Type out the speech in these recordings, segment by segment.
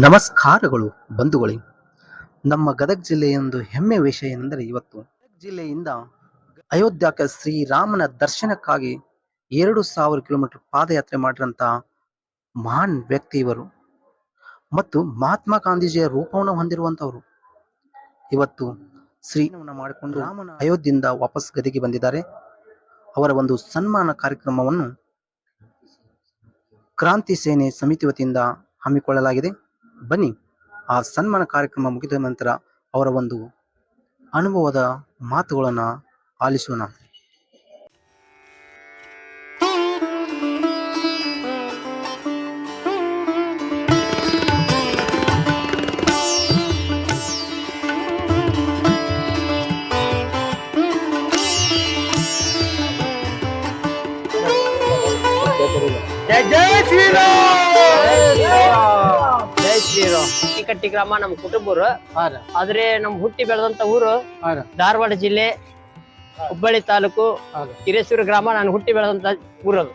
ನಮಸ್ಕಾರಗಳು ಬಂಧುಗಳೇ. ನಮ್ಮ ಗದಗ ಜಿಲ್ಲೆಯ ಒಂದು ಹೆಮ್ಮೆ ವಿಷಯ ಏನೆಂದರೆ ಇವತ್ತು ಗದಗ ಜಿಲ್ಲೆಯಿಂದ ಅಯೋಧ್ಯಕ್ಕೆ ಶ್ರೀರಾಮನ ದರ್ಶನಕ್ಕಾಗಿ ಎರಡು ಸಾವಿರ ಕಿಲೋಮೀಟರ್ ಪಾದಯಾತ್ರೆ ಮಾಡಿರಂತಹ ಮಹಾನ್ ವ್ಯಕ್ತಿ ಇವರು ಮತ್ತು ಮಹಾತ್ಮ ಗಾಂಧೀಜಿಯ ರೂಪವನ್ನು ಹೊಂದಿರುವಂಥವರು ಇವತ್ತು ಶ್ರೀನವನ ಮಾಡಿಕೊಂಡು ರಾಮನ ಅಯೋಧ್ಯೆಯಿಂದ ವಾಪಸ್ ಗದಿಗೆ ಬಂದಿದ್ದಾರೆ. ಅವರ ಒಂದು ಸನ್ಮಾನ ಕಾರ್ಯಕ್ರಮವನ್ನು ಕ್ರಾಂತಿ ಸೇನೆ ಸಮಿತಿ ವತಿಯಿಂದ ಹಮ್ಮಿಕೊಳ್ಳಲಾಗಿದೆ. ಬನ್ನಿ. ಆ ಸನ್ಮಾನ ಕಾರ್ಯಕ್ರಮ ಮುಗಿದ ನಂತರ ಅವರ ಒಂದು ಅನುಭವದ ಮಾತುಗಳನ್ನು ಆಲಿಸೋಣ. ಜಯ श्री ಮಣಿಕಟ್ಟಿ ಗ್ರಾಮ ನಮ್ ಕುಟುಂಬರು. ಆದ್ರೆ ನಮ್ ಹುಟ್ಟಿ ಬೆಳೆದಂತ ಊರು ಧಾರವಾಡ ಜಿಲ್ಲೆ ಹುಬ್ಬಳ್ಳಿ ತಾಲೂಕು ಹಿರೇಶ್ವರ ಗ್ರಾಮ ನಾನು ಹುಟ್ಟಿ ಬೆಳೆದಂತ ಊರದು.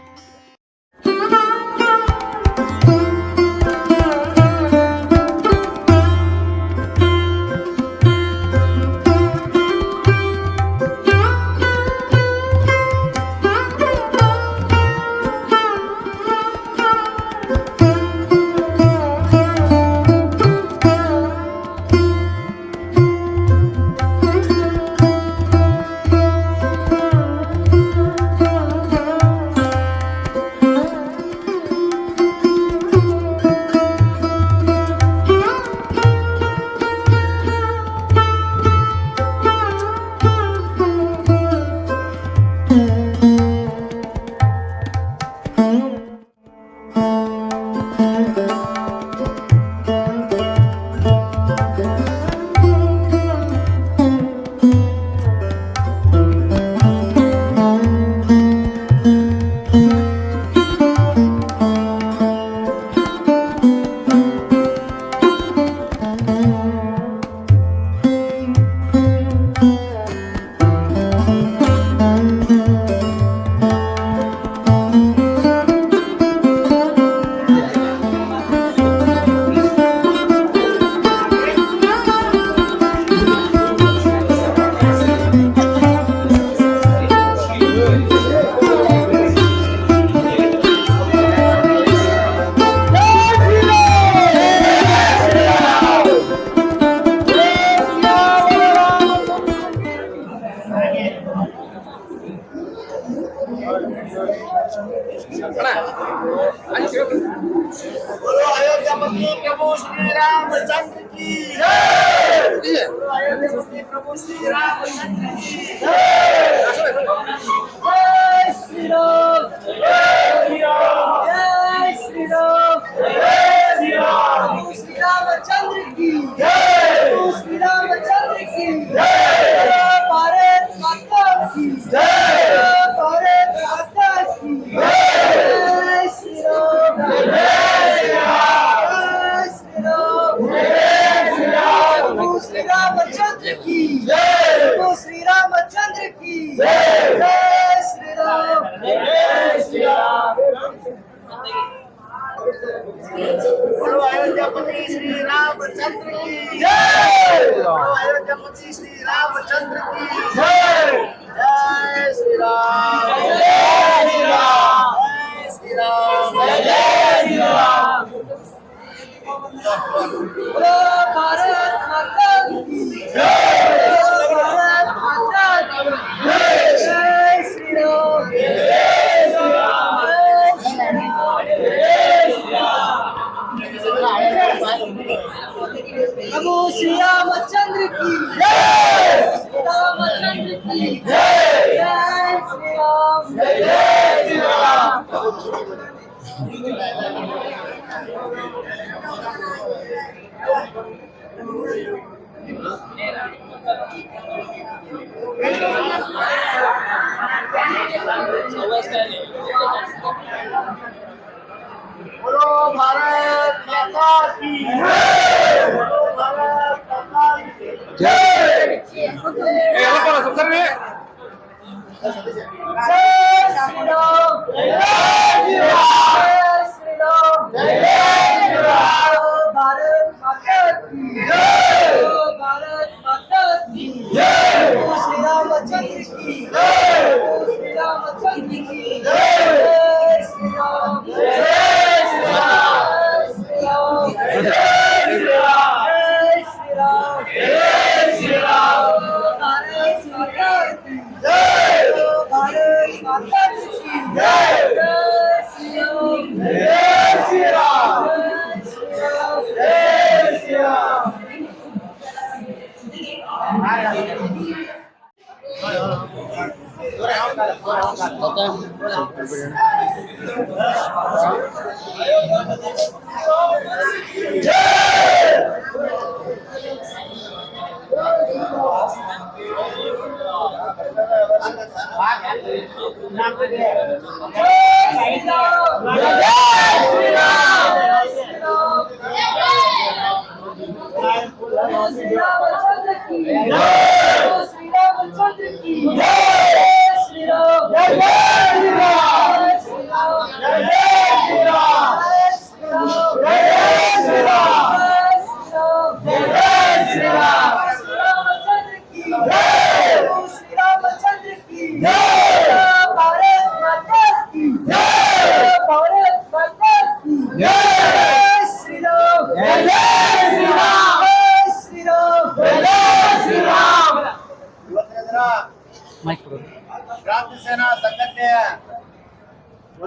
ಇವತ್ತಿನ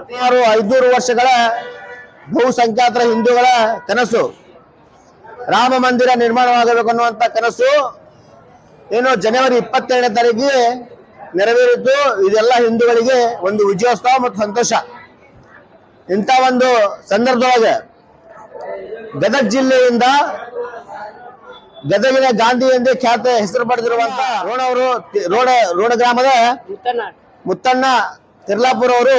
ಸುಮಾರು ಐದ್ನೂರು ವರ್ಷಗಳ ಬಹುಸಂಖ್ಯಾತರ ಹಿಂದೂಗಳ ಕನಸು. ರಾಮ ಮಂದಿರ ನಿರ್ಮಾಣವಾಗಬೇಕು ಅನ್ನುವಂತ ಕನಸು ಏನು ಜನವರಿ ಇಪ್ಪತ್ತೆರಡನೇ ತಾರೀಕಿಗೆ ನೆರವೇರಿದ್ದು ಇದೆಲ್ಲ ಹಿಂದೂಗಳಿಗೆ ಒಂದು ವಿಜಯೋತ್ಸವ ಮತ್ತು ಸಂತೋಷ. ಇಂಥ ಒಂದು ಸಂದರ್ಭದೊಳಗೆ ಗದಗ ಜಿಲ್ಲೆಯಿಂದ ಗದಗಿನ ಗಾಂಧಿ ಎಂದೇ ಖ್ಯಾತ ಹೆಸರು ಪಡೆದಿರುವಂತ ರೋಣ ಅವರು ರೋಡ ರೋಣ ಗ್ರಾಮದ ಮುತ್ತಣ್ಣ ತಿರ್ಲಾಪುರ ಅವರು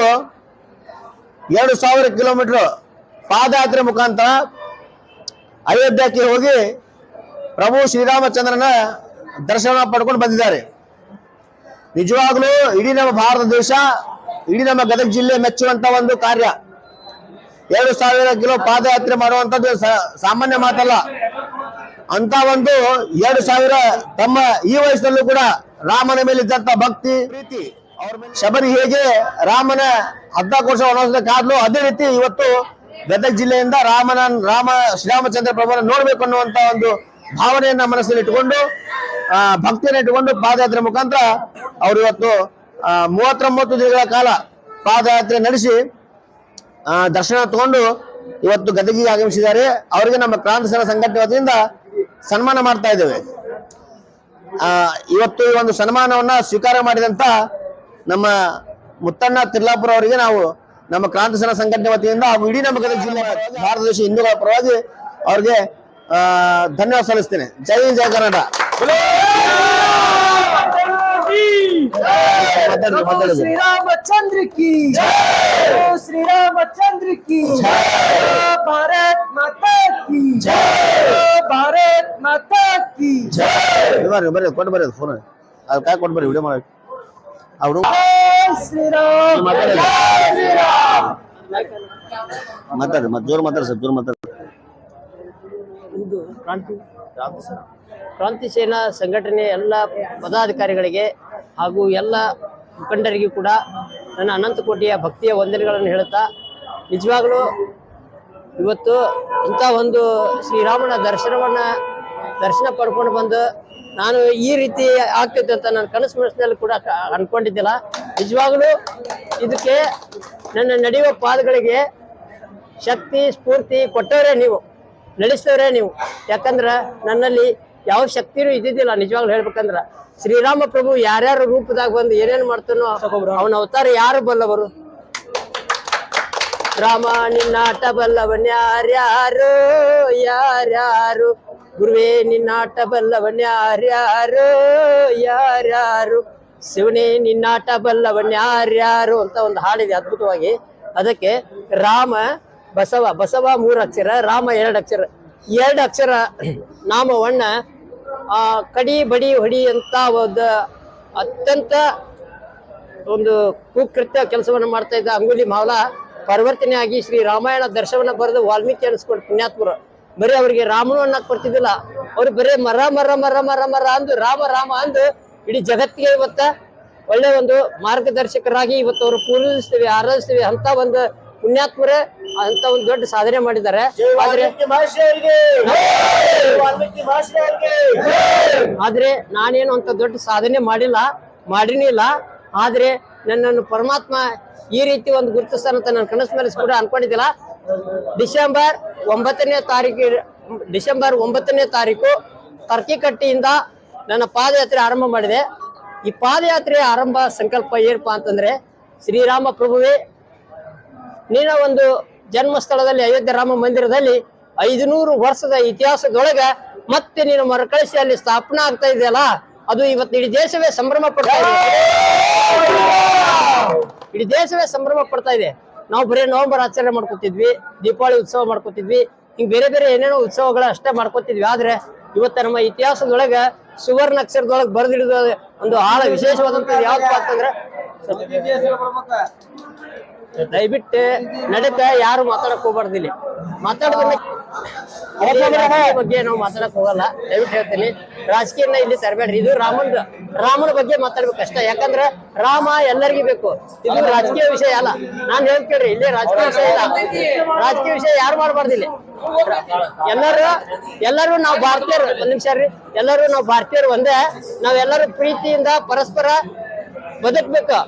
ಎರಡು ಸಾವಿರ ಕಿಲೋಮೀಟರ್ ಪಾದಯಾತ್ರೆ ಮುಖಾಂತರ ಅಯೋಧ್ಯಕ್ಕೆ ಹೋಗಿ ಪ್ರಭು ಶ್ರೀರಾಮಚಂದ್ರನ ದರ್ಶನ ಪಡ್ಕೊಂಡು ಬಂದಿದ್ದಾರೆ. ನಿಜವಾಗ್ಲೂ ಇಡೀ ನಮ್ಮ ಭಾರತ ದೇಶ, ಇಡೀ ನಮ್ಮ ಗದಗ ಜಿಲ್ಲೆ ಮೆಚ್ಚುವಂತ ಒಂದು ಕಾರ್ಯ. ಎರಡು ಸಾವಿರ ಕಿಲೋ ಪಾದಯಾತ್ರೆ ಮಾಡುವಂತದ್ದು ಸಾಮಾನ್ಯ ಮಾತಲ್ಲ. ಅಂತ ಒಂದು ಎರಡು ಸಾವಿರ ತಮ್ಮ ಈ ವಯಸ್ಸಲ್ಲೂ ಕೂಡ ರಾಮನ ಮೇಲೆ ಇದ್ದಂತ ಭಕ್ತಿ ಪ್ರೀತಿ ಅವ್ರ ಶಬರಿ ಹೇಗೆ ರಾಮನ ಹದಿನಾಲ್ಕು ಕೋಶ ವನವಾಸದ ಕಾದ್ಲು ಅದೇ ರೀತಿ ಇವತ್ತು ಗದಗ ಜಿಲ್ಲೆಯಿಂದ ರಾಮನ ರಾಮ ಶ್ರೀರಾಮಚಂದ್ರ ಪ್ರಭುನ ನೋಡ್ಬೇಕು ಅನ್ನುವಂತ ಒಂದು ಭಾವನೆಯನ್ನ ಮನಸ್ಸಲ್ಲಿ ಇಟ್ಟುಕೊಂಡು ಆ ಭಕ್ತಿಯನ್ನ ಇಟ್ಟುಕೊಂಡು ಪಾದಯಾತ್ರೆ ಮುಖಾಂತರ ಅವರು ಇವತ್ತು ಆ ಮೂವತ್ತೊಂಬತ್ತು ದಿನಗಳ ಕಾಲ ಪಾದಯಾತ್ರೆ ನಡೆಸಿ ದರ್ಶನ ತಗೊಂಡು ಇವತ್ತು ಗದಗಿಗೆ ಆಗಮಿಸಿದ್ದಾರೆ. ಅವರಿಗೆ ನಮ್ಮ ಕ್ರಾಂತಿ ಸರ ಸಂಘಟನೆ ವತಿಯಿಂದ ಸನ್ಮಾನ ಮಾಡ್ತಾ ಇದ್ದೇವೆ. ಆ, ಇವತ್ತು ಈ ಒಂದು ಸನ್ಮಾನವನ್ನ ಸ್ವೀಕಾರ ಮಾಡಿದಂತ ನಮ್ಮ ಮುತ್ತಣ್ಣ ತಿರ್ಲಾಪುರ ಅವರಿಗೆ ನಾವು ನಮ್ಮ ಕ್ರಾಂತಿ ಸರ ಸಂಘಟನೆ ವತಿಯಿಂದ ಹಾಗೂ ಇಡೀ ನಮ್ಮ ಗದಗ ಜಿಲ್ಲೆ ಭಾರತ ದೇಶ ಹಿಂದೂಗಳ ಪರವಾಗಿ ಅವ್ರಿಗೆ ಧನ್ಯವಾದ ಸಲ್ಲಿಸ್ತೇನೆ. ಜೈ ಜಯ ಜೈ ಕರ್ನಾಟಕ. ಮಾತಾಡ್ರಿ, ಮಾತಾಡ್ರಿ. श्री रामचंद्र की जय श्री रामचंद्र की जय भारत माता की जय भारत माता की ಇದು ಬರ್ರಿ ಬರ್ರಿ ಕೊಟ್ಟು ಬರ್ರಿ ಅದು ಫೋನ್ ಅದು ಕಾಯ್ ಕೊಟ್ಟು ಬರ್ರಿ ವಿಡಿಯೋ ಮಾಡಿ ಅವ್ರು जय श्री राम ಮಾತಾಡಿ जय श्री राम ಮಾತಾಡ್ರಿ ಮತ್ತೆ ಜೋರು ಮಾತಾಡ್ರಿ ಸರ್ ಜೋರು ಮಾತಾಡ್ರಿ ಇದು ಕ್ರಾಂತಿ ಕ್ರಾಂತಿ ಸೇನಾ ಸಂಘಟನೆ ಎಲ್ಲ ಪದಾಧಿಕಾರಿಗಳಿಗೆ ಹಾಗೂ ಎಲ್ಲ ಮುಖಂಡರಿಗೂ ಕೂಡ ನನ್ನ ಅನಂತ ಕೋಟಿಯ ಭಕ್ತಿಯ ವಂದನೆಗಳನ್ನು ಹೇಳುತ್ತಾ ನಿಜವಾಗಲೂ ಇವತ್ತು ಇಂಥ ಒಂದು ಶ್ರೀರಾಮನ ದರ್ಶನವನ್ನ ದರ್ಶನ ಪಡ್ಕೊಂಡು ಬಂದು ನಾನು ಈ ರೀತಿ ಆಗ್ತೈತೆ ಅಂತ ನನ್ನ ಕನಸು ಮನಸ್ಸಿನಲ್ಲಿ ಕೂಡ ಅನ್ಕೊಂಡಿದ್ದಿಲ್ಲ. ನಿಜವಾಗ್ಲೂ ಇದಕ್ಕೆ ನನ್ನ ನಡೆಯುವ ಪಾದಗಳಿಗೆ ಶಕ್ತಿ ಸ್ಫೂರ್ತಿ ಕೊಟ್ಟವರೇ ನೀವು ನಡೆಸ್ತವ್ರೆ ನೀವು. ಯಾಕಂದ್ರೆ ನನ್ನಲ್ಲಿ ಯಾವ ಶಕ್ತಿನೂ ಇದ್ದಿದ್ದಿಲ್ಲ ನಿಜವಾಗ್ಲೂ ಹೇಳ್ಬೇಕಂದ್ರ. ಶ್ರೀರಾಮ ಪ್ರಭು ಯಾರ್ಯಾರ ರೂಪದಾಗ ಬಂದು ಏನೇನು ಮಾಡ್ತಾನೋ ಅವನ ಅವತಾರ ಯಾರು ಬಲ್ಲವರು? ರಾಮ ನಿನ್ನಾಟ ಬಲ್ಲವನ್ಯಾರ್ಯಾರು ಯಾರ್ಯಾರು? ಗುರುವೇ ನಿನ್ನಾಟ ಬಲ್ಲವನ್ಯಾರ್ಯಾರು ಯಾರ್ಯಾರು? ಶಿವನೇ ನಿನ್ನಾಟ ಬಲ್ಲವನ್ಯಾರ್ಯಾರು ಅಂತ ಒಂದು ಹಾಡಿದೆ ಅದ್ಭುತವಾಗಿ. ಅದಕ್ಕೆ ರಾಮ, ಬಸವ ಬಸವ ಮೂರು ಅಕ್ಷರ, ರಾಮ ಎರಡು ಅಕ್ಷರ. ಎರಡು ಅಕ್ಷರ ನಾಮವನ್ನ, ಆ, ಕಡಿ, ಬಡಿ, ಹೊಡಿ ಅಂತ ಒಂದು ಅತ್ಯಂತ ಒಂದು ಕುಕೃತ್ಯ ಕೆಲಸವನ್ನು ಮಾಡ್ತಾ ಇದ್ದ ಅಂಗುಲಿ ಮಾವಲ. ಪರಿವರ್ತನೆ ಆಗಿ ಶ್ರೀ ರಾಮಾಯಣ ದರ್ಶನ ಬರೆದು ವಾಲ್ಮೀಕಿ ಅನಿಸ್ಕೊಂಡು ಪುಣ್ಯಾತ್ಮರ. ಬರೀ ಅವರಿಗೆ ರಾಮನು ಅನ್ನಕ್ ಬರ್ತಿದ್ದಿಲ್ಲ. ಅವ್ರು ಬರೀ ಮರ ಮರ ಮರ ಮರ ಮರ ಅಂದು ರಾಮ ರಾಮ ಅಂದು ಇಡೀ ಜಗತ್ತಿಗೆ ಇವತ್ತ ಒಳ್ಳೆ ಒಂದು ಮಾರ್ಗದರ್ಶಕರಾಗಿ ಇವತ್ತು ಅವರು ಪೂರೈಸ್ತೀವಿ ಆರಾಧಿಸ್ತೀವಿ ಅಂತ ಒಂದು ಪುಣ್ಯಾತ್ಮರೇ ಅಂತ ಒಂದು ದೊಡ್ಡ ಸಾಧನೆ ಮಾಡಿದ್ದಾರೆ. ಆದ್ರೆ ನಾನೇನು ಅಂತ ದೊಡ್ಡ ಸಾಧನೆ ಮಾಡಿಲ್ಲ ಮಾಡಿನಿಲ್ಲ ಆದ್ರೆ ನನ್ನನ್ನು ಪರಮಾತ್ಮ ಈ ರೀತಿ ಒಂದು ಗುರುತಿಸ್ತಾನಂತ ನನ್ನ ಕನಸು ಮೇಲೆ ಕೂಡ ಅನ್ಕೊಂಡಿದ್ದಿಲ್ಲ. ಡಿಸೆಂಬರ್ ಒಂಬತ್ತನೇ ತಾರೀಕು, ಡಿಸೆಂಬರ್ ಒಂಬತ್ತನೇ ತಾರೀಕು ತರ್ಕಿಕಟ್ಟಿಯಿಂದ ನನ್ನ ಪಾದಯಾತ್ರೆ ಆರಂಭ ಮಾಡಿದೆ. ಈ ಪಾದಯಾತ್ರೆ ಆರಂಭ ಸಂಕಲ್ಪ ಏನಪ್ಪ ಅಂತಂದ್ರೆ, ಶ್ರೀರಾಮ ಪ್ರಭುವೇ, ನಿನ್ನ ಒಂದು ಜನ್ಮಸ್ಥಳದಲ್ಲಿ, ಅಯೋಧ್ಯೆ ರಾಮ ಮಂದಿರದಲ್ಲಿ ಐದುನೂರು ವರ್ಷದ ಇತಿಹಾಸದೊಳಗೆ ಮತ್ತೆ ನೀನು ಮರುಕಳಿಸಿ ಅಲ್ಲಿ ಸ್ಥಾಪನೆ ಆಗ್ತಾ ಇದೆಯಲ್ಲ? ಅದು ಇವತ್ತು ಇಡೀ ದೇಶವೇ ಸಂಭ್ರಮ ಪಡ್ತಾ ಇದೆ. ಇಡೀ ದೇಶವೇ ಸಂಭ್ರಮ ಪಡ್ತಾ ಇದೆ. ನಾವು ಬರೀ ನವೆಂಬರ್ ಆಚರಣೆ ಮಾಡ್ಕೊತಿದ್ವಿ, ದೀಪಾವಳಿ ಉತ್ಸವ ಮಾಡ್ಕೊತಿದ್ವಿ, ಹಿಂಗ್ ಬೇರೆ ಬೇರೆ ಏನೇನೋ ಉತ್ಸವಗಳ ಅಷ್ಟೇ ಮಾಡ್ಕೊತಿದ್ವಿ. ಆದ್ರೆ ಇವತ್ತ ನಮ್ಮ ಇತಿಹಾಸದೊಳಗ ಸುವರ್ಣ ಅಕ್ಷರದೊಳಗೆ ಬರೆದಿಡಿದ ಒಂದು ಆಳ ವಿಶೇಷವಾದಂತ ಯಾವ್ದಪ್ಪ ಅಂತಂದ್ರೆ ದಯವಿಟ್ಟು ನಡೆತ ಯಾರು ಮಾತಾಡಕ್ ಹೋಗ್ಬಾರ್ದಿಲ್ಲ. ಮಾತಾಡೋದನ್ನ ಬಗ್ಗೆ ನಾವು ಮಾತಾಡಕ್ ಹೋಗಲ್ಲ. ದಯವಿಟ್ಟು ಹೇಳ್ತೀನಿ. ರಾಜಕೀಯನ ಇಲ್ಲಿ ತರಬೇಡ್ರಿ. ಇದು ರಾಮನ್ ರಾಮನ ಬಗ್ಗೆ ಮಾತಾಡ್ಬೇಕು ಕಷ್ಟ ಯಾಕಂದ್ರೆ ರಾಮ ಎಲ್ಲರಿಗೂ ಬೇಕು. ಇದು ರಾಜಕೀಯ ವಿಷಯ ಅಲ್ಲ. ನಾನ್ ಹೇಳ್ ಕೇಳ್ರಿ ಇಲ್ಲಿ ರಾಜಕೀಯ ವಿಷಯ ಇಲ್ಲ. ರಾಜಕೀಯ ವಿಷಯ ಯಾರು ಮಾಡಬಾರ್ದು ಇಲ್ಲಿ? ಎಲ್ಲರೂ ಎಲ್ಲರೂ ನಾವು ಭಾರತೀಯರು. ಒಂದ್ ನಿಮಿಷ ರೀ ಎಲ್ಲರೂ ನಾವು ಭಾರತೀಯರು ಒಂದೇ. ನಾವೆಲ್ಲರೂ ಪ್ರೀತಿಯಿಂದ ಪರಸ್ಪರ ಬದುಕ್ಬೇಕು.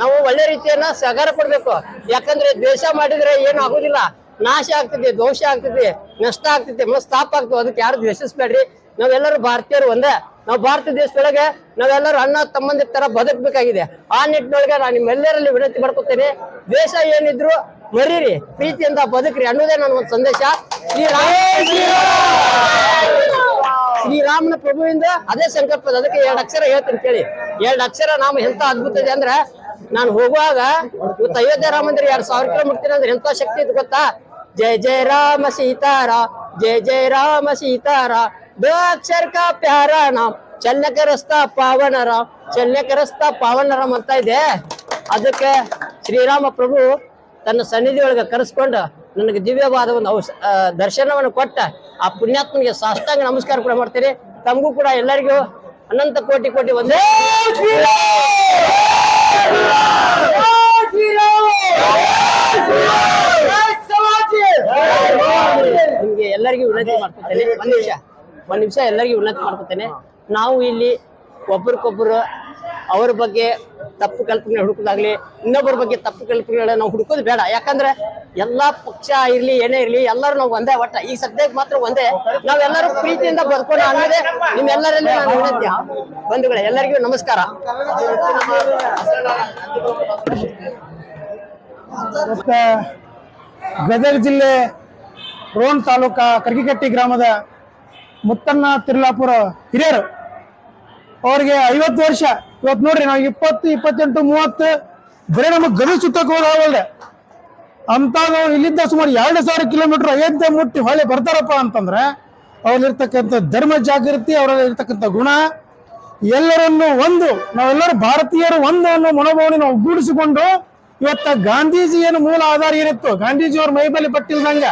ನಾವು ಒಳ್ಳೆ ರೀತಿಯನ್ನ ಸಹಕಾರ ಕೊಡ್ಬೇಕು. ಯಾಕಂದ್ರೆ ದ್ವೇಷ ಮಾಡಿದ್ರೆ ಏನು ಆಗುದಿಲ್ಲ. ನಾಶ ಆಗ್ತದೆ, ದೋಷ ಆಗ್ತದೆ, ನಷ್ಟ ಆಗ್ತದೆ ಮನಸ್ತಾಪ ಆಗ್ತದೆ. ಅದಕ್ಕೆ ಯಾರು ದ್ವೇಷಿಸ್ಬೇಡ್ರಿ? ನಾವೆಲ್ಲರೂ ಭಾರತೀಯರು ಒಂದೇ. ನಾವು ಭಾರತ ದೇಶದೊಳಗೆ ನಾವೆಲ್ಲರೂ ಅಣ್ಣ, ತಮ್ಮಂದಿರ ತರ ಬದುಕಬೇಕಾಗಿದೆ. ಆ ನಿಟ್ಟಿನೊಳಗೆ ನಾನು ನಿಮ್ಮೆಲ್ಲರಲ್ಲಿ ವಿನಂತಿ ಮಾಡ್ಕೊತೇನೆ. ದ್ವೇಷ ಏನಿದ್ರು ಮರೀರಿ. ಪ್ರೀತಿಯಿಂದ ಬದುಕ್ರಿ ಅನ್ನೋದೇ ನನ್ನ ಒಂದು ಸಂದೇಶ. ಶ್ರೀರಾಮ ಶ್ರೀರಾಮನ ಪ್ರಭುವಿಂದ ಅದೇ ಸಂಕಲ್ಪ ಅದಕ್ಕೆ ಎರಡು ಅಕ್ಷರ ಹೇಳ್ತೀನಿ ಕೇಳಿ. ಎರಡು ಅಕ್ಷರ ನಾಮ ಎಂತ ಅದ್ಭುತ ಇದೆ ಅಂದ್ರೆ, ನಾನು ಹೋಗುವಾಗ ಇವತ್ತು ಅಯೋಧ್ಯೆ ರಾಮ ಮಂದಿರ ಎರಡ್ ಸಾವಿರ ಕಿಲೋಮೀಟರ್ ಅಂದ್ರೆ ಎಂತ ಶಕ್ತಿ ಇತ್ತು ಗೊತ್ತಾ? ಜಯ ಜಯ ರಾಮ ಸೀತಾರ ಜಯ ಜಯ ರಾಮ ಸೀತಾರ दो अक्षर का प्यारा नाम चलने का रस्ता पावन राम चलने का रस्ता ಪಾವನ ರಾಮ್ ಅಂತ ಇದೆ ಅದಕ್ಕೆ ಶ್ರೀರಾಮ ಪ್ರಭು ತನ್ನ ಸನ್ನಿಧಿ ಒಳಗೆ ಕರೆಸ್ಕೊಂಡು ನನಗೆ ದಿವ್ಯವಾದ ಒಂದು ಔಷ ಆ, ದರ್ಶನವನ್ನು ಕೊಟ್ಟ ಆ ಪುಣ್ಯಾತ್ಮನಿಗೆ ಸಾಷ್ಟಾಂಗ ನಮಸ್ಕಾರ ಕೂಡ ಮಾಡ್ತೀನಿ ತಮಗೂ ಕೂಡ ಎಲ್ಲರಿಗೂ ಅನಂತ ಕೋಟಿ ಕೋಟಿ ಒಂದೇ ನಿಮ್ಗೆ ಎಲ್ಲರಿಗೂ ವಿನಂತಿ ಮಾಡ್ಕೊತೇನೆ. ಒಂದ್ ನಿಮಿಷ ಒಂದ್ ನಿಮಿಷ ಎಲ್ಲರಿಗೂ ವಿನಂತಿ ಮಾಡ್ಕೊತೇನೆ. ನಾವು ಇಲ್ಲಿ ಒಬ್ರಿಗೊಬ್ರು ಅವ್ರ ಬಗ್ಗೆ ತಪ್ಪು ಕಲ್ಪನೆ ಹುಡುಕೋದಾಗ್ಲಿ ಇನ್ನೊಬ್ಬರ ಬಗ್ಗೆ ತಪ್ಪು ಕಲ್ಪನೆಗಳನ್ನ ನಾವು ಹುಡುಕೋದು ಬೇಡ. ಯಾಕಂದ್ರೆ ಎಲ್ಲಾ ಪಕ್ಷ ಇರ್ಲಿ ಏನೇ ಇರ್ಲಿ ಎಲ್ಲರೂ ನಾವು ಒಂದೇ ಒಟ್ಟ. ಈ ಸದ್ಯಕ್ಕೆ ಮಾತ್ರ ಒಂದೇ. ನಾವೆಲ್ಲರೂ ಪ್ರೀತಿಯಿಂದ ಬದುಕೋಣ ಅನ್ನೋದೇ ನಿಮ್ಮೆಲ್ಲರಲ್ಲಿ ನಾನು ವಿನಂತಿ. ಬಂಧುಗಳೇ ಎಲ್ಲರಿಗೂ ನಮಸ್ಕಾರ. ಮತ್ತೆ ಗದಗ ಜಿಲ್ಲೆ ರೋಣ ತಾಲೂಕಾ ಕರ್ಗಿಕಟ್ಟಿ ಗ್ರಾಮದ ಮುತ್ತಣ್ಣ ತಿರ್ಲಾಪುರ ಹಿರಿಯರು. ಅವ್ರಿಗೆ ಐವತ್ತು ವರ್ಷ. ಇವತ್ತು ನೋಡ್ರಿ ನಾವು ಇಪ್ಪತ್ತು, ಇಪ್ಪತ್ತೆಂಟು, ಮೂವತ್ತು ಬರೀ ನಮಗೆ ಗದಿ ಸುತ್ತಕ್ಕೆ ಹೋಗಲ್ದೆ ಅಂತಾಗ ಇಲ್ಲಿಂದ ಸುಮಾರು ಎರಡು ಸಾವಿರ ಕಿಲೋಮೀಟರ್ ಅಯೋಧ್ಯೆ ಮುಟ್ಟಿ ಹೊಳೆ ಬರ್ತಾರಪ್ಪ ಅಂತಂದ್ರೆ ಅವ್ರಲ್ಲಿರ್ತಕ್ಕಂಥ ಧರ್ಮ ಜಾಗೃತಿ, ಅವರಲ್ಲಿರ್ತಕ್ಕಂಥ ಗುಣ, ಎಲ್ಲರನ್ನು ಒಂದು, ನಾವೆಲ್ಲರೂ ಭಾರತೀಯರು ಒಂದು ಅನ್ನೋ ಮನೋಭಾವನೆ ನಾವು ಒಗ್ಗೂಡಿಸಿಕೊಂಡು ಇವತ್ತ ಗಾಂಧೀಜಿ ಏನು ಮೂಲ ಆಧಾರ ಏನಿತ್ತು? ಗಾಂಧೀಜಿಯವ್ರ ಮೈಬಲಿ ಪಟ್ಟಿಲ್ದಂಗ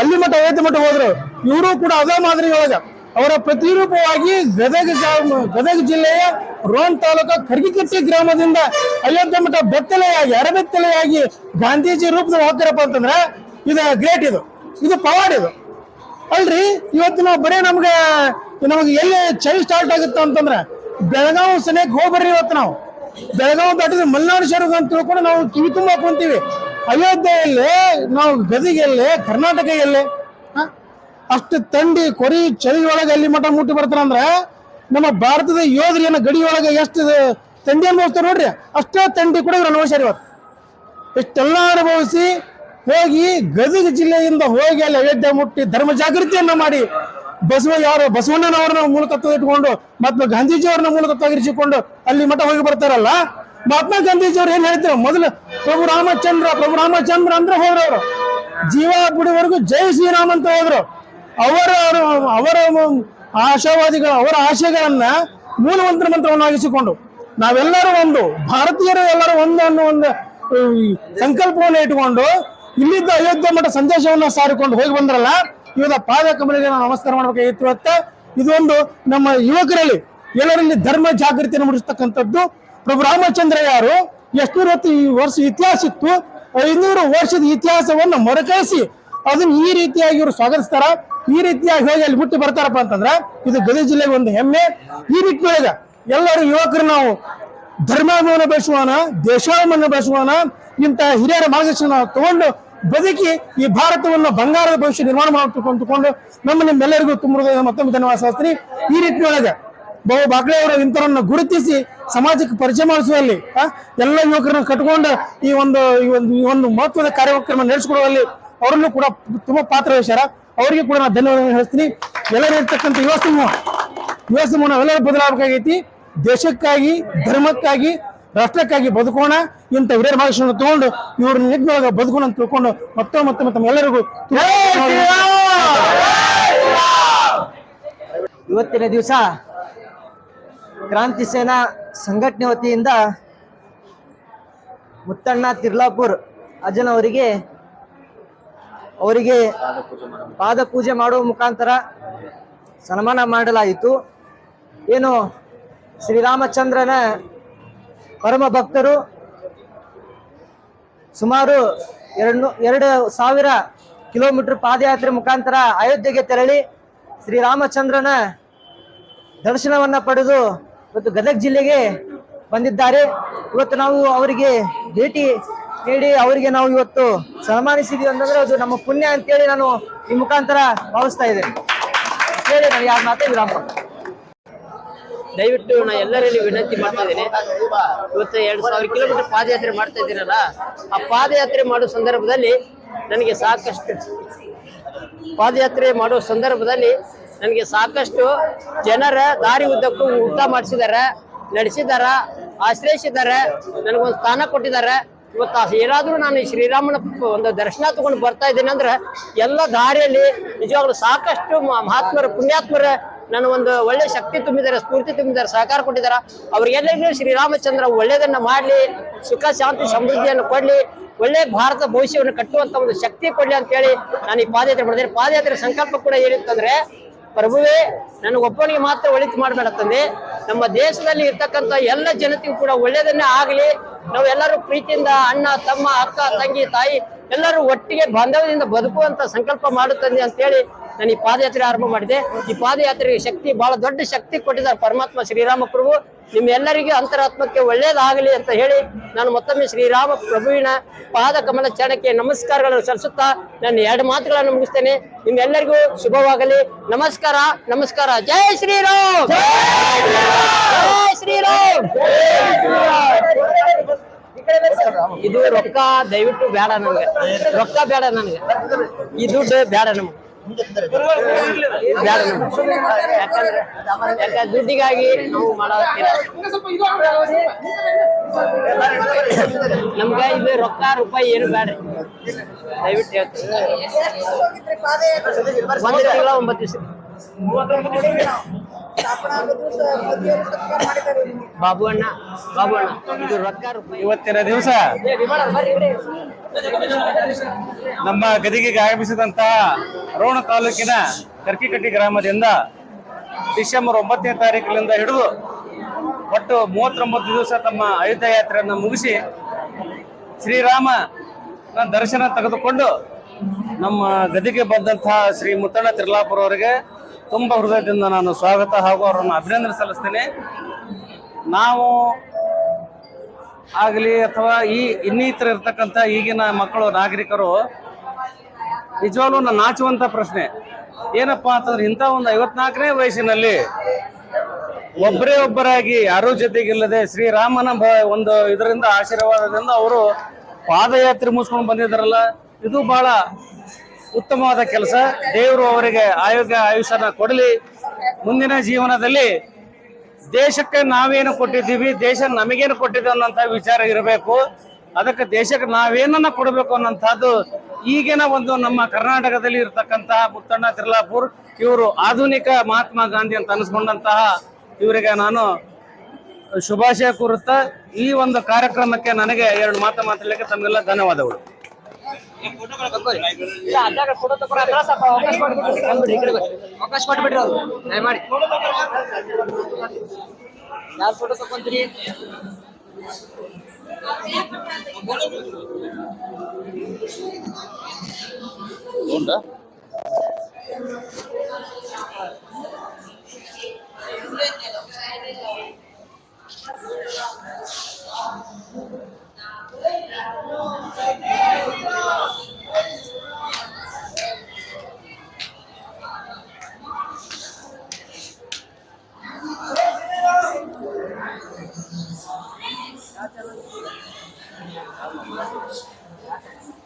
ಅಲ್ಲಿ ಮಠ ಅಯೋಧ್ಯೆ ಮಠ ಹೋದ್ರು. ಇವರು ಕೂಡ ಅದೇ ಮಾದರಿ ಒಳಗ ಅವರ ಪ್ರತಿರೂಪವಾಗಿ ಗದಗ ಗದಗ ಜಿಲ್ಲೆಯ ರೋಣ ತಾಲೂಕು ಕರ್ಗಿಕಟ್ಟಿ ಗ್ರಾಮದಿಂದ ಅಯೋಧ್ಯೆ ಮಠ ಬೆತ್ತಲೆಯಾಗಿ, ಅರಬೆತ್ತಲೆಯಾಗಿ ಗಾಂಧೀಜಿ ರೂಪದಲ್ಲಿ ಹೋಗ್ತಾರಪ್ಪ ಅಂತಂದ್ರೆ, ಇದು ಗ್ರೇಟ್ ಇದು. ಇದು ಪವಾಡ್ ಇದು. ಅಲ್ರಿ, ಇವತ್ತು ನಾವು ಬರೀ ನಮ್ಗೆ, ನಮಗೆ ಎಲ್ಲಿ ಚಳಿ ಸ್ಟಾರ್ಟ್ ಆಗುತ್ತೆ ಅಂತಂದ್ರೆ, ಬೆಳಗಾವಿ ಸನೇಕ್ ಹೋಗ್ಬರ್ರಿ ಇವತ್ತು ನಾವು. ಬೆಳಗಾವಿ ದಾಟಿದ್ರೆ ಮಲೆನಾಡು ಶಹರ ಅಂತ ತಿಳ್ಕೊಂಡು ನಾವು ಕಿವಿ ತುಂಬ ಕುಂತೀವಿ. ಅಯೋಧ್ಯೆಯಲ್ಲಿ ನಾವು ಗದಿಗೆಲ್ಲಿ ಕರ್ನಾಟಕ ಎಲ್ಲಿ? ಅಷ್ಟು ತಂಡಿ, ಕೊರಿ, ಚಳಿ ಒಳಗೆ ಅಲ್ಲಿ ಮಠ ಮುಟ್ಟಿ ಬರ್ತಾರಂದ್ರೆ ನಮ್ಮ ಭಾರತದ ಯೋಧರು ಏನು ಗಡಿ ಒಳಗೆ ಎಷ್ಟು ತಂಡಿ ಅನುಭವಿಸ್ತಾರೆ ನೋಡ್ರಿ? ಅಷ್ಟೇ ತಂಡಿ ಕೂಡ ಇವ್ರು ಅನುಭವಿಸ್ಯಾರ ಇವತ್ತು. ಇಷ್ಟೆಲ್ಲ ಅನುಭವಿಸಿ ಹೋಗಿ ಗದಗ ಜಿಲ್ಲೆಯಿಂದ ಹೋಗಿ ಅಲ್ಲಿ ಅಯೋಧ್ಯೆ ಮುಟ್ಟಿ ಧರ್ಮ ಜಾಗೃತಿಯನ್ನ ಮಾಡಿ ಬಸವ ಯಾರು? ಬಸವಣ್ಣನವರನ್ನ ಮೂಲತತ್ವ ಇಟ್ಕೊಂಡು ಮಹಾತ್ಮ ಗಾಂಧೀಜಿಯವ್ರನ್ನ ಮೂಲತತ್ವ ಇರಿಸಿಕೊಂಡು ಅಲ್ಲಿ ಮಠ ಹೋಗಿ ಬರ್ತಾರಲ್ಲ? ಮಹಾತ್ಮ ಗಾಂಧೀಜಿಯವ್ರು ಏನ್ ಹೇಳ್ತಾರೆ ಮೊದಲು ಪ್ರಭು ರಾಮಚಂದ್ರ ಪ್ರಭು ರಾಮಚಂದ್ರ ಅಂದ್ರೆ ಹೋದ್ರವರು. ಜೀವ ಬಿಡುವವರೆಗೂ ಜೈ ಶ್ರೀರಾಮ್ ಅಂತ ಹೋದ್ರು. ಅವರ ಅವರ ಆಶಾವಾದಿಗಳ, ಅವರ ಆಶಯಗಳನ್ನ ಮೂಲಮಂತ್ರ ಮಂತ್ರವನ್ನಾಗಿಸಿಕೊಂಡು ನಾವೆಲ್ಲರೂ ಒಂದು, ಭಾರತೀಯರು ಎಲ್ಲರೂ ಒಂದು ಅನ್ನೋ ಒಂದು ಸಂಕಲ್ಪವನ್ನು ಇಟ್ಟುಕೊಂಡು ಇಲ್ಲಿದ್ದ ಅಯೋಧ್ಯೆ ಮಠ ಸಂದೇಶವನ್ನ ಸಾರಿಕೊಂಡು ಹೋಗಿ ಬಂದ್ರಲ್ಲ? ಇವರ ಪಾದ ಕಮಲಿಗೆ ನಾವು ನಮಸ್ಕಾರ ಮಾಡಬೇಕಾಗಿತ್ತು ಇವತ್ತ ಇದೊಂದು ನಮ್ಮ ಯುವಕರಲ್ಲಿ ಎಲ್ಲರಲ್ಲಿ ಧರ್ಮ ಜಾಗೃತಿಯನ್ನು ಮೂಡಿಸ್ತಕ್ಕಂಥದ್ದು. ಪ್ರಭು ರಾಮಚಂದ್ರ ಯಾರು? ಎಷ್ಟು ಹೊತ್ತು ಈ ವರ್ಷ ಇತಿಹಾಸ ಇತ್ತು? ಐನೂರು ವರ್ಷದ ಇತಿಹಾಸವನ್ನು ಮರುಕಳಿಸಿ ಅದನ್ನ ಈ ರೀತಿಯಾಗಿ ಇವರು ಸ್ವಾಗತಿಸ್ತಾರ. ಈ ರೀತಿಯಾಗಿ ಹೋಗಿ ಅಲ್ಲಿ ಮುಟ್ಟಿ ಬರ್ತಾರಪ್ಪ ಅಂತಂದ್ರೆ ಇದು ಗದಗ ಜಿಲ್ಲೆಗೆ ಒಂದು ಹೆಮ್ಮೆ. ಈ ನಿಟ್ಟಿನೊಳಗ ಎಲ್ಲರೂ ಯುವಕರು ನಾವು ಧರ್ಮಾಭಿಮಾನ ಬೆಳೆಸುವನ ದೇಶಾಭಿಮಾನ ಬೆಳೆಸುವನ ಇಂತಹ ಹಿರಿಯರ ಮಾರ್ಗದರ್ಶನ ತಗೊಂಡು ಬದುಕಿ ಈ ಭಾರತವನ್ನು ಬಂಗಾರದ ಭವಿಷ್ಯ ನಿರ್ಮಾಣ ಮಾಡಬೇಕು ಅಂತಕೊಂಡು ನಮ್ಮ ನಿಮ್ಮೆಲ್ಲರಿಗೂ ತುಂಬ ಮತ್ತೊಮ್ಮೆ ಧನ್ಯವಾದ ಶಾಸ್ತ್ರಿ ಈ ನಿಟ್ಟಿನೊಳಗೆ ಬಹು ಬಾಗ್ಲೆ ಅವರು ಇಂಥವರನ್ನು ಗುರುತಿಸಿ ಸಮಾಜಕ್ಕೆ ಪರಿಚಯ ಮಾಡಿಸುವಲ್ಲಿ ಎಲ್ಲ ಯುವಕರನ್ನು ಕಟ್ಕೊಂಡು ಈ ಒಂದು ಈ ಒಂದು ಈ ಒಂದು ಮಹತ್ವದ ಕಾರ್ಯಕ್ರಮ ನಡೆಸಿಕೊಡುವಲ್ಲಿ ಅವರಲ್ಲೂ ಕೂಡ ತುಂಬಾ ಪಾತ್ರ ವಹಿಸ್ಯಾರ. ಅವರಿಗೆ ಕೂಡ ನಾನು ಧನ್ಯವಾದ ಹೇಳ್ತೀನಿ ಎಲ್ಲರೂ ಇರ್ತಕ್ಕಂಥ ಯುವ ಸಮೂಹ ಯುವ ಸಮೂಹ ನಾವೆಲ್ಲರೂ ಬದಲಾಗಬೇಕಾಗೈತಿ ದೇಶಕ್ಕಾಗಿ, ಧರ್ಮಕ್ಕಾಗಿ, ರಾಷ್ಟ್ರಕ್ಕಾಗಿ ಬದುಕೋಣ. ಇಂಥ ಹಿರಿಯರ ಮಾರ್ಗದರ್ಶನ ತಗೊಂಡು ಇವ್ರ ನಿಟ್ಟಿನೊಳಗೆ ಬದುಕು ಅಂತ ತಿಳ್ಕೊಂಡು ಮತ್ತೊಮ್ಮೆ ಮತ್ತೊಮ್ಮೆ ತಮ್ಮೆಲ್ಲರಿಗೂ ಇವತ್ತಿನ ದಿವಸ ಕ್ರಾಂತಿ ಸೇನಾ ಸಂಘಟನೆ ವತಿಯಿಂದ ಮುತ್ತಣ್ಣ ತಿರ್ಲಾಪುರ್ ಅಜ್ಜನವರಿಗೆ ಅವರಿಗೆ ಪಾದ ಪೂಜೆ ಮಾಡುವ ಮುಖಾಂತರ ಸನ್ಮಾನ ಮಾಡಲಾಯಿತು. ಏನು ಶ್ರೀರಾಮಚಂದ್ರನ ಪರಮ ಭಕ್ತರು ಸುಮಾರು ಎರಡು ಎರಡು ಸಾವಿರ ಕಿಲೋಮೀಟರ್ ಪಾದಯಾತ್ರೆ ಮುಖಾಂತರ ಅಯೋಧ್ಯೆಗೆ ತೆರಳಿ ಶ್ರೀರಾಮಚಂದ್ರನ ದರ್ಶನವನ್ನ ಪಡೆದು ಇವತ್ತು ಗದಗ ಜಿಲ್ಲೆಗೆ ಬಂದಿದ್ದಾರೆ. ಇವತ್ತು ನಾವು ಅವರಿಗೆ ಭೇಟಿ ನೀಡಿ ಅವರಿಗೆ ನಾವು ಇವತ್ತು ಸನ್ಮಾನಿಸಿದೀವಿ ಅಂತಂದ್ರೆ ಅದು ನಮ್ಮ ಪುಣ್ಯ ಅಂತೇಳಿ ನಾನು ಈ ಮುಖಾಂತರ ಭಾವಿಸ್ತಾ ಇದ್ದೇನೆ. ಹೇಳಿ ನಾನು ಯಾರ ಮಾತೇ, ವಿರಾಮ ದಯವಿಟ್ಟು ನಾ ಎಲ್ಲರಲ್ಲಿ ವಿನಂತಿ ಮಾಡ್ತಾ ಇದ್ದೀನಿ. ಇವತ್ತು ಎರಡು ಸಾವಿರ ಕಿಲೋಮೀಟರ್ ಪಾದಯಾತ್ರೆ ಮಾಡ್ತಾ ಇದ್ದೀರಲ್ಲ, ಆ ಪಾದಯಾತ್ರೆ ಮಾಡೋ ಸಂದರ್ಭದಲ್ಲಿ ನನಗೆ ಸಾಕಷ್ಟು ಪಾದಯಾತ್ರೆ ಮಾಡೋ ಸಂದರ್ಭದಲ್ಲಿ ನನಗೆ ಸಾಕಷ್ಟು ಜನರ ದಾರಿ ಉದ್ದಕ್ಕೂ ಊಟ ಮಾಡಿಸಿದ್ದಾರೆ, ನಡೆಸಿದ್ದಾರೆ, ಆಶ್ರಯಿಸಿದ್ದಾರೆ, ನನಗೊಂದು ಸ್ಥಾನ ಕೊಟ್ಟಿದ್ದಾರೆ. ಇವತ್ತು ಏನಾದರೂ ನಾನು ಶ್ರೀರಾಮನ ಒಂದು ದರ್ಶನ ತಗೊಂಡು ಬರ್ತಾ ಇದ್ದೀನಿ ಅಂದ್ರೆ ಎಲ್ಲ ದಾರಿಯಲ್ಲಿ ನಿಜವಾಗ್ಲೂ ಸಾಕಷ್ಟು ಮಹಾತ್ಮರ ಪುಣ್ಯಾತ್ಮರ ನನ್ನ ಒಂದು ಒಳ್ಳೆ ಶಕ್ತಿ ತುಂಬಿದ್ದಾರೆ, ಸ್ಫೂರ್ತಿ ತುಂಬಿದ್ದಾರೆ, ಸಹಕಾರ ಕೊಟ್ಟಿದ್ದಾರೆ. ಅವ್ರಿಗೆಲ್ಲರಿಗೂ ಶ್ರೀರಾಮಚಂದ್ರ ಒಳ್ಳೆಯದನ್ನ ಮಾಡಲಿ, ಸುಖ, ಶಾಂತಿ, ಸಮೃದ್ಧಿಯನ್ನು ಕೊಡಲಿ, ಒಳ್ಳೆ ಭಾರತ ಭವಿಷ್ಯವನ್ನು ಕಟ್ಟುವಂತ ಒಂದು ಶಕ್ತಿ ಕೊಡ್ಲಿ ಅಂತ ಹೇಳಿ ನಾನು ಈ ಪಾದಯಾತ್ರೆ ಮಾಡಿದ್ರೆ ಪಾದಯಾತ್ರೆ ಸಂಕಲ್ಪ ಕೂಡ ಏನಿತ್ತಂದ್ರೆ ಪ್ರಭುವೇ ನನಗೊಬ್ಬನಿಗೆ ಮಾತ್ರ ಒಳಿತು ಮಾಡಬೇಡ ತಂದೆ. ನಮ್ಮ ದೇಶದಲ್ಲಿ ಇರ್ತಕ್ಕಂಥ ಎಲ್ಲ ಜನತೆಗೂ ಕೂಡ ಒಳ್ಳೇದನ್ನೇ ಆಗಲಿ. ನಾವೆಲ್ಲರೂ ಪ್ರೀತಿಯಿಂದ ಅಣ್ಣ, ತಮ್ಮ, ಅಕ್ಕ, ತಂಗಿ, ತಾಯಿ ಎಲ್ಲರೂ ಒಟ್ಟಿಗೆ ಬಾಂಧವ್ಯದಿಂದ ಬದುಕುವಂತ ಸಂಕಲ್ಪ ಮಾಡುತ್ತಂದೆ ಅಂತೇಳಿ ನಾನು ಈ ಪಾದಯಾತ್ರೆ ಆರಂಭ ಮಾಡಿದೆ. ಈ ಪಾದಯಾತ್ರೆಗೆ ಶಕ್ತಿ, ಬಹಳ ದೊಡ್ಡ ಶಕ್ತಿ ಕೊಟ್ಟಿದ್ದಾರೆ ಪರಮಾತ್ಮ ಶ್ರೀರಾಮ ಪ್ರಭು. ನಿಮ್ಮೆಲ್ಲರಿಗೂ ಅಂತರಾತ್ಮಕ್ಕೆ ಒಳ್ಳೇದಾಗಲಿ ಅಂತ ಹೇಳಿ ನಾನು ಮತ್ತೊಮ್ಮೆ ಶ್ರೀರಾಮ ಪ್ರಭುವಿನ ಪಾದ ಕಮಲ ಚರಣಕ್ಕೆ ನಮಸ್ಕಾರಗಳನ್ನು ಸಲ್ಲಿಸುತ್ತಾ ನಾನು ಎರಡು ಮಾತುಗಳನ್ನು ಮುಗಿಸ್ತೇನೆ. ನಿಮ್ಮೆಲ್ಲರಿಗೂ ಶುಭವಾಗಲಿ. ನಮಸ್ಕಾರ ನಮಸ್ಕಾರ. ಜೈ ಶ್ರೀರಾಮ್! ಜೈ ಶ್ರೀರಾಮ್! ಇದು ರೊಕ್ಕ ದಯವಿಟ್ಟು ಬೇಡ ನನಗೆ. ರೊಕ್ಕ ಬೇಡ ನನಗೆ. ಈ ದುಡ್ಡು ಬೇಡ ನಮಗೆ. ದುಡ್ಡಿಗಾಗಿ ನಾವು ಮಾಡೋದಿಲ್ಲ ನಮ್ಗೆ ಇದು ರೊಕ್ಕ ರೂಪಾಯಿ ಏನು ಬೇಡ್ರಿ. ದಯವಿಟ್ಟು ಒಂಬತ್ತು ದಿವಸ. ಬಾಬು ಅಣ್ಣ ಬಾಬು ಅಣ್ಣ ಇದು ರೊಕ್ಕ ಇವತ್ತಿನ ದಿವಸ ನಮ್ಮ ಗದಿಗೆಗೆ ಆಗಮಿಸಿದಂತಹ ರೋಣ ತಾಲೂಕಿನ ಕರ್ಕಿಕಟ್ಟಿ ಗ್ರಾಮದಿಂದ ಡಿಸೆಂಬರ್ ಒಂಬತ್ತನೇ ತಾರೀಕಿನಿಂದ ಹಿಡಿದು ಒಟ್ಟು ಮೂವತ್ತೊಂಬತ್ತು ದಿವಸ ತಮ್ಮ ಅಯೋಧ್ಯ ಯಾತ್ರೆಯನ್ನು ಮುಗಿಸಿ ಶ್ರೀರಾಮ ದರ್ಶನ ತೆಗೆದುಕೊಂಡು ನಮ್ಮ ಗದಿಗೆ ಬಂದಂತಹ ಶ್ರೀ ಮುತ್ತಣ್ಣ ತಿರ್ಲಾಪುರ ಅವರಿಗೆ ತುಂಬ ಹೃದಯದಿಂದ ನಾನು ಸ್ವಾಗತ ಹಾಗೂ ಅವರನ್ನು ಅಭಿನಂದನೆ ಸಲ್ಲಿಸ್ತೇನೆ. ನಾವು ಆಗಲಿ ಅಥವಾ ಈ ಇನ್ನಿತರ ಇರ್ತಕ್ಕಂಥ ಈಗಿನ ಮಕ್ಕಳು, ನಾಗರಿಕರು, ನಿಜವಾಗ್ಲೂ ನಾನು ನಾಚುವಂಥ ಪ್ರಶ್ನೆ. ಏನಪ್ಪಾ ಅಂತಂದ್ರೆ ಇಂಥ ಒಂದು ಐವತ್ನಾಲ್ಕನೇ ವಯಸ್ಸಿನಲ್ಲಿ ಒಬ್ಬರೇ ಒಬ್ಬರಾಗಿ ಯಾರೂ ಜೊತೆಗಿಲ್ಲದೆ ಶ್ರೀರಾಮನ ಬ ಒಂದು ಇದರಿಂದ ಆಶೀರ್ವಾದದಿಂದ ಅವರು ಪಾದಯಾತ್ರೆ ಮುಗಿಸ್ಕೊಂಡು ಬಂದಿದ್ದಾರಲ್ಲ. ಇದು ಬಹಳ ಉತ್ತಮವಾದ ಕೆಲಸ. ದೇವರು ಅವರಿಗೆ ಆಯೋಗ್ಯ ಆಯುಷ್ಯನ ಕೊಡಲಿ. ಮುಂದಿನ ಜೀವನದಲ್ಲಿ ದೇಶಕ್ಕೆ ನಾವೇನು ಕೊಟ್ಟಿದ್ದೀವಿ, ದೇಶ ನಮಗೇನು ಕೊಟ್ಟಿದೆ ಅನ್ನೋಂಥ ವಿಚಾರ ಇರಬೇಕು. ಅದಕ್ಕೆ ದೇಶಕ್ಕೆ ನಾವೇನನ್ನ ಕೊಡಬೇಕು ಅನ್ನೋಂಥದ್ದು ಈಗಿನ ಒಂದು ನಮ್ಮ ಕರ್ನಾಟಕದಲ್ಲಿ ಇರತಕ್ಕಂತಹ ಮುತ್ತಣ್ಣ ತಿರ್ಲಾಪುರ್ ಇವರು ಆಧುನಿಕ ಮಹಾತ್ಮ ಗಾಂಧಿ ಅಂತ ಅನಿಸ್ಕೊಂಡಂತಹ ಇವರಿಗೆ ನಾನು ಶುಭಾಶಯ ಕೋರುತ್ತಾ ಈ ಒಂದು ಕಾರ್ಯಕ್ರಮಕ್ಕೆ ನನಗೆ ಎರಡು ಮಾತು ಮಾತಾಡಲಿಕ್ಕೆ ತಮಗೆಲ್ಲ ಧನ್ಯವಾದಗಳು. ಫೋಟೋ ತಗೊಂಡು ಅಡ್ರೆಸ್ ಹಾಕೋ ಅವಕಾಶ ಮಾಡಿಬಿಡ್ರಿ ಬಂದ್ಬಿಡಿ ಈ ಕಡೆ ಬರ್ರಿ ಅವಕಾಶ ಮಾಡಿಬಿಡ್ರಿ ಅವ್ರು ದಯಮಾಡಿ ಯಾರು ಫೋಟೋ ತಗೊಂತೀರಿ ಉಂಡ Thank you.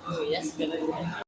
Oh, yes, good.